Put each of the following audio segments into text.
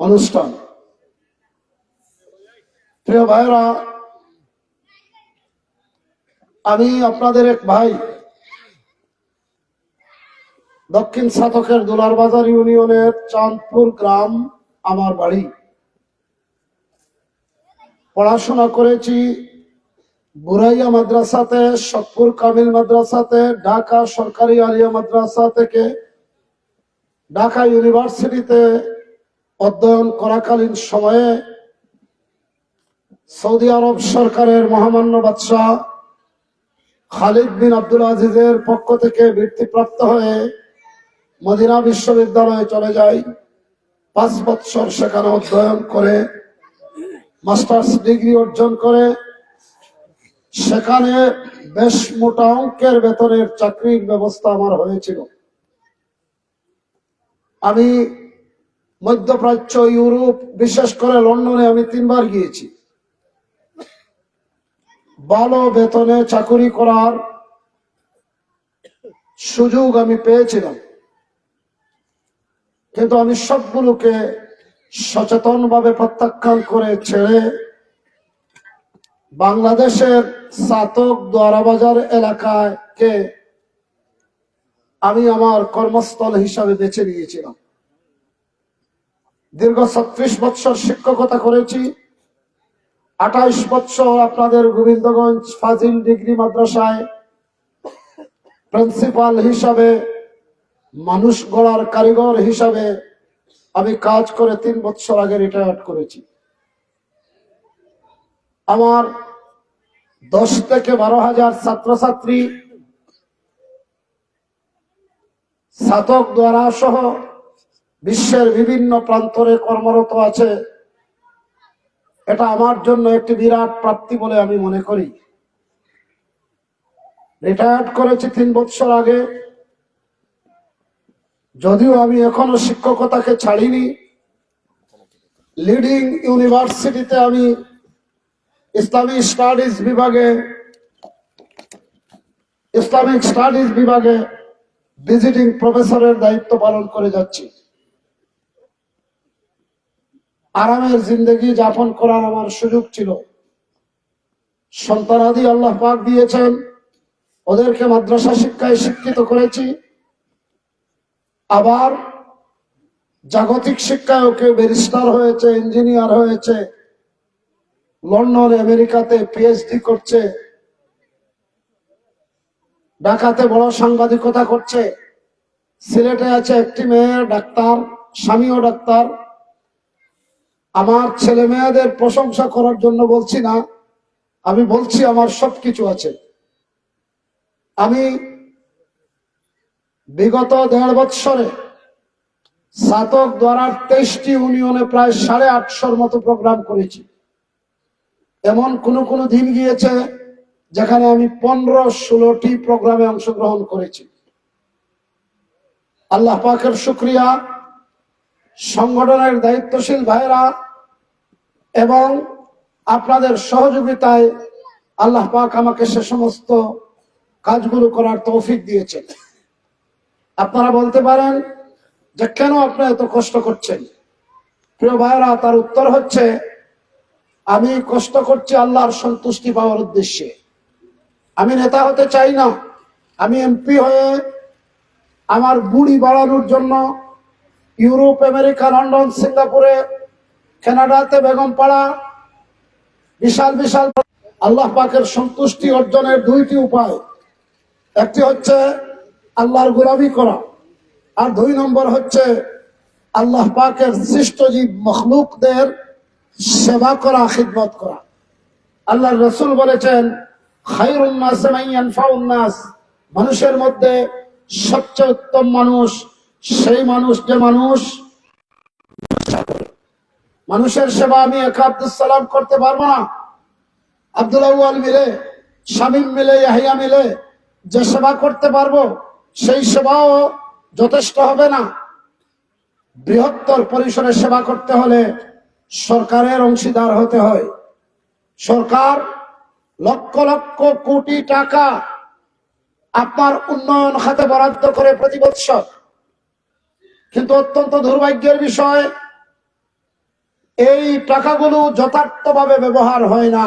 অনুষ্ঠান। প্রিয় ভাইরা আমি আপনাদের এক ভাই, দক্ষিণ সাতকের দোলার বাজার ইউনিয়নের চাঁদপুর গ্রাম আমার বাড়ি। পড়াশোনা করেছি বুরাইয়া মাদ্রাসাতে, সতপুর কামিল মাদ্রাসাতে, ঢাকা সরকারি আলিয়া মাদ্রাসা থেকে, ঢাকা ইউনিভার্সিটিতে অধ্যয়ন করাকালীন সময়ে সৌদি আরব সরকারের মহামান্য বাদশাহ খালিদ বিন আব্দুল আজিজের পক্ষ থেকে বৃত্তিপ্রাপ্ত হয়ে মদিনা বিশ্ববিদ্যালয়ে চলে যাই। পাঁচ বৎসর সেখানে অধ্যয়ন করে, মাস্টার্স ডিগ্রি অর্জন করে। সেখানে বেশ মোটা অঙ্কের বেতনের চাকরির ব্যবস্থা আমার হয়েছিল। আমি মধ্যপ্রাচ্য, ইউরোপ বিশেষ করে লন্ডনে আমি তিনবার গিয়েছি। ভালো বেতনে চাকরি করার সুযোগ আমি পেয়েছিলাম। কিন্তু আমি সবগুলোকে সচেতনভাবে প্রত্যাখ্যান করে ছেড়ে বাংলাদেশের সাতক দ্বারাবাজার এলাকাকে আমি আমার কর্মস্থল হিসাবে বেছে নিয়েছিলাম। দীর্ঘ ছত্রিশ বৎসর শিক্ষকতা করেছি। আঠাইশ বৎসর আপনাদের গোবিন্দগঞ্জ ফাজিল ডিগ্রি মাদ্রাসায় প্রিন্সিপাল হিসাবে, মানুষ গড়ার কারিগর হিসাবে আমি কাজ করে তিন বছর আগে রিটায়ার করেছি। আমার দশ থেকে বারো হাজার ছাত্রছাত্রী স্নাতক দ্বারা সহ বিশ্বের বিভিন্ন প্রান্তরে কর্মরত আছে। এটা আমার জন্য একটি বিরাট প্রাপ্তি বলে আমি মনে করি। রিটায়ার্ড করেছি তিন বছর আগে। যদিও আমি এখনও শিক্ষকতাকে ছাড়িনি। লিডিং ইউনিভার্সিটিতে আমি ইসলামিক স্টাডিজ বিভাগে, ইসলামিক স্টাডিজ বিভাগে ভিজিটিং প্রফেসরের দায়িত্ব পালন করে যাচ্ছি। আরামের জিন্দগি যাপন করার আমার সুযোগ ছিল। সন্তানাদি আল্লাহ পাক দিয়েছেন। ওদেরকে মাদ্রাসা শিক্ষায় শিক্ষিত করেছি। আবার জাগতিক শিক্ষায় কেউ ব্যারিস্টার হয়েছে, ইঞ্জিনিয়ার হয়েছে, লন্ডন, আমেরিকাতে পিএইচডি করছে, ঢাকাতে বড় সাংবাদিকতা করছে, সিলেটে আছে একটি মেয়ে, ডাক্তার, স্বামীও ডাক্তার। আমার ছেলে মেয়েদের প্রশংসা করার জন্য বলছি না, আমি বলছি আমার সবকিছু আছে। আমি বিগত দেড় বৎসরে স্নাতক দ্বারা তেইশটি ইউনিয়নে প্রায় সাড়ে আটশোর মতো প্রোগ্রাম করেছি। এমন কোন কোন দিন গিয়েছে যেখানে আমি পনেরো ষোলোটি প্রোগ্রামে অংশগ্রহণ করেছি। আল্লাহ পাকের শুক্রিয়া। সংগঠনের দায়িত্বশীল ভাইরা এবং আপনাদের সহযোগিতায় আল্লাহ পাক আমাকে সে সমস্ত কাজগুলো করার তৌফিক দিয়েছেন। আপনারা বলতে পারেন যে কেন আপনারা এত কষ্ট করছেন? প্রিয় ভাইরা তার উত্তর হচ্ছে, আমি কষ্ট করছি আল্লাহর সন্তুষ্টি পাওয়ার উদ্দেশ্যে। আমি নেতা হতে চাই না। আমি এমপি হয়ে আমার বুড়ি বাড়ানোর জন্য ইউরোপ, আমেরিকা, লন্ডন, সিঙ্গাপুরে, কানাডাতে বেগমপাড়া বিশাল বিশাল আল্লাহ পাকের সন্তুষ্টি অর্জনের দুইটি উপায়। একটি হচ্ছে আল্লাহর গোলামি করা, আর দুই নম্বর হচ্ছে আল্লাহ পাকের সৃষ্টজীব মখলুকদের সেবা করা, খিদমত করা। আল্লাহ রসুল বলেছেন খাইরুন্নাস মানুষের মধ্যে সবচেয়ে উত্তম মানুষ সেই মানুষ যে মানুষ, মানুষের সেবা আমি একা আব্দুল সালাম করতে পারব না। আব্দুল মিলে, শামীম মিলে, ইয়াহিয়া মিলে যে সেবা করতে পারব, সেই সেবাও যথেষ্ট হবে না। বৃহত্তর পরিসরে সেবা করতে হলে সরকারের অংশীদার হতে হয়। সরকার লক্ষ লক্ষ কোটি টাকা আপনার উন্নয়ন খাতে বরাদ্দ করে প্রতি বৎসর কিন্তু অত্যন্ত দুর্ভাগ্যের বিষয়, এই টাকাগুলো যথার্থভাবে ব্যবহার হয় না।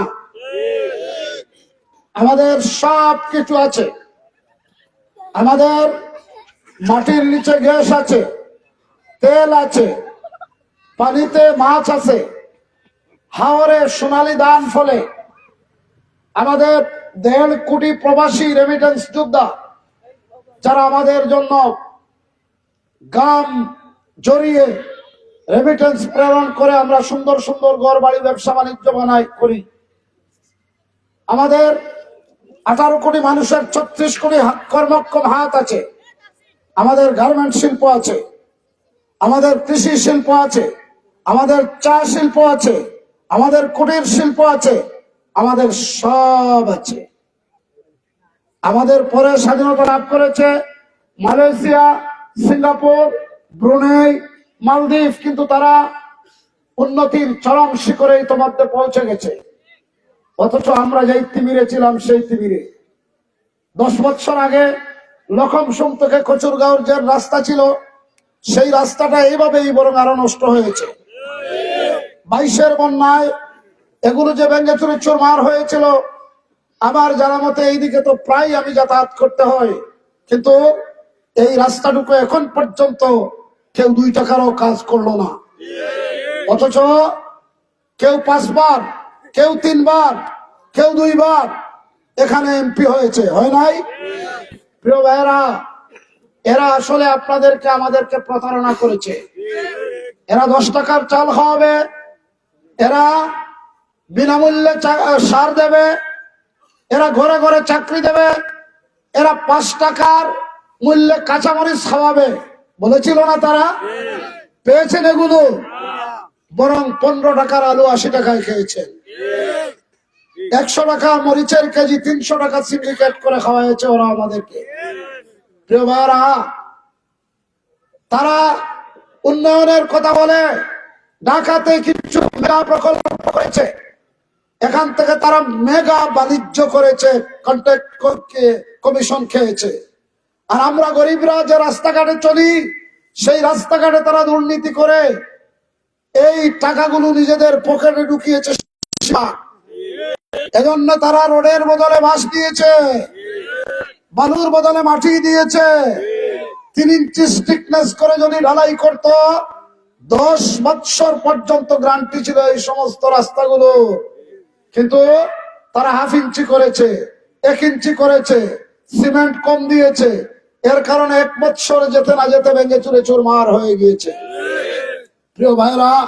আমাদের সব কিছু আছে। আমাদের মাটির নিচে গ্যাস আছে, তেল আছে, পানিতে মাছ আছে, হাওরে সোনালি দান ফলে আমাদের দেড় কোটি প্রবাসী রেমিটেন্স যোদ্ধা, যারা আমাদের জন্য গাম জড়িয়ে রেমিটেন্স প্রেরণ করে আমরা সুন্দর সুন্দর ঘর বাড়ি ব্যবসা বাণিজ্য বানাই করি। আমাদের আঠারো কোটি মানুষের ছত্রিশ কোটি কর্মক্ষম হাত আছে। আমাদের গার্মেন্ট শিল্প আছে। আমাদের কৃষি শিল্প আছে। আমাদের চা শিল্প আছে। আমাদের কুটির শিল্প আছে। আমাদের সব আছে। আমাদের পরে স্বাধীনতা লাভ করেছে মালয়েশিয়া সিঙ্গাপুর, ব্রুনেই, মালদ্বীপ, কিন্তু তারা উন্নতির চরম শিখরে ইতোমধ্যে পৌঁছে গেছে। অথচ আমরা যেই তিমিরে ছিলাম, সেই তিমিরে। দশ বছর আগে লখম থেকে কচুরগাঁওর যে রাস্তা ছিল, সেই রাস্তাটা এইভাবেই বরং আরও নষ্ট হয়েছে। বাইশের বন্যায় এগুলো যে ভেঙে চুরে চুরমার হয়েছিল আমার জানা মতে এইদিকে তো প্রায় আমি যাতায়াত করতে হয়, কিন্তু এই রাস্তাটুকু এখন পর্যন্ত কেউ দুই টাকারও কাজ করল না। অথচ কেউ পাঁচবার, কেউ তিনবার, কেউ দুইবার এখানে এমপি হয়েছে, হয় নাই? প্রিয় ভাইয়েরা, এরা আসলে আপনাদেরকে আমাদেরকে প্রতারণা করেছে। এরা দশ টাকার চাল খাওয়াবে, এরা বিনামূল্যে সার দেবে, এরা ঘরে ঘরে চাকরি দেবে, এরা পাঁচ টাকার মূল্যে কাঁচামরিচ খাওয়াবে, বলেছিল না তারা? পেয়েছেন এগুলো বরং পনেরো টাকার আলু আশি টাকায় খেয়েছেন একশো টাকা মরিচের কেজি, তিনশো টাকা সিন্ডিকেট করে খাওয়াইছে ওরা আমাদেরকে। তারা উন্নয়নের কথা বলে, ঢাকাতে কিছু মেগা প্রকল্প করেছে। এখান থেকে তারা মেগা বাণিজ্য করেছে কন্ট্রাক্ট কমিশন খেয়েছে। আর আমরা গরিবরা যে রাস্তাঘাটে চলি, সেই রাস্তাঘাটে তারা দুর্নীতি করে, এই টাকাগুলো নিজেদের পকেটে ঢুকিয়েছে এজন্য তারা রোডের বদলে বাস দিয়েছে, বালুর বদলে মাটি দিয়েছে। তিন ইঞ্চি স্টিকনেস করে যদি ঢালাই করত, দশ বৎসর পর্যন্ত গ্রান্টি ছিল এই সমস্ত রাস্তাগুলো। কিন্তু তারা হাফ ইঞ্চি করেছে, এক ইঞ্চি করেছে, সিমেন্ট কম দিয়েছে। এর কারণে এক বৎসর যেতে না যেতে ভেঙে চুরে চুরমার হয়ে গিয়েছে। প্রিয় ভাইরা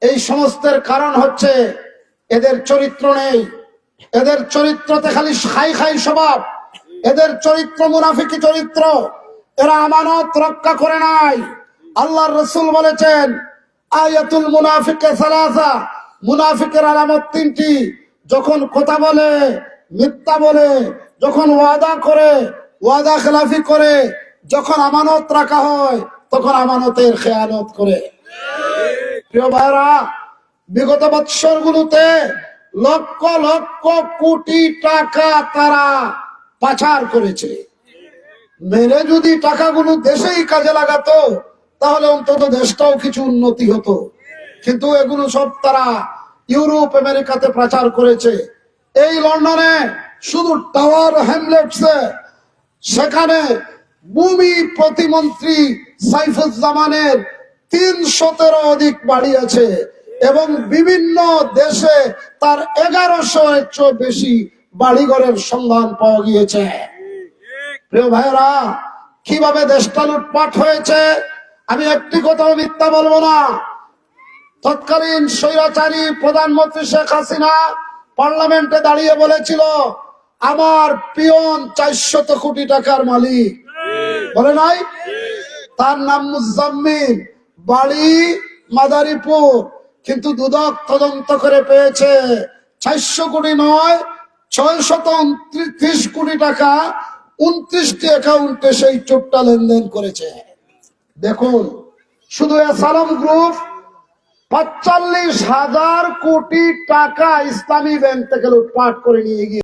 এই সমস্তের কারণ হচ্ছে এদের চরিত্র নেই। এদের চরিত্রতে খালি খাই খাই স্বভাব। এদের চরিত্র মুনাফিকি চরিত্র। এরা আমানত রক্ষা করে নাই। আল্লাহ রসুল বলেছেন, আয়াতুল মুনাফিকে সালাসা। মুনাফিকের আলামত তিনটি। যখন কথা বলে, মিথ্যা বলে, যখন ওয়াদা করে ওয়াদা খেলাফি করে, যখন আমানত রাখা হয়, তখন আমানতের খেয়ানত করে। প্রিয় ভাইরা বিগত বৎসর গুলোতে লক্ষ লক্ষ কোটি টাকা তারা পাচার করেছে। মেরে যদি টাকাগুলো দেশেই কাজে লাগাতো, তাহলে অন্তত দেশটাও কিছু উন্নতি হতো। কিন্তু এগুলো সব তারা ইউরোপ, আমেরিকাতে প্রচার করেছে। এই লন্ডনে শুধু টাওয়ার হ্যামলেটসে সেখানে ভূমি প্রতিমন্ত্রী সাইফুজ্জামানের তিনশতেরও অধিক বাড়ি আছে এবং বিভিন্ন দেশে তার এগারোশো চেয়ে বেশি বাড়িঘরের সন্ধান পাওয়া গিয়েছে। প্রিয় ভাইরা কীভাবে দেশটা লুটপাট হয়েছে, আমি একটি কথাও মিথ্যা বলব না। তৎকালীন স্বৈরাচারী প্রধানমন্ত্রী শেখ হাসিনা পার্লামেন্টে দাঁড়িয়ে বলেছিল আমার পিয়ন চারশত কোটি টাকার মালিক। বলে নাই? তার নাম মুজাম্মিন বাড়ি মাদারীপুর। কিন্তু দুদক তদন্ত করে পেয়েছে। চারশো কোটি নয় ছয় শত উনত্রিশ কোটি টাকা উনত্রিশটি অ্যাকাউন্টে সেই চোটটা লেনদেন করেছে। দেখুন, শুধু সালাম গ্রুপ, পাঁচচল্লিশ হাজার কোটি টাকা ইসলামী ব্যাংক থেকে লুটপাট করে নিয়ে গিয়ে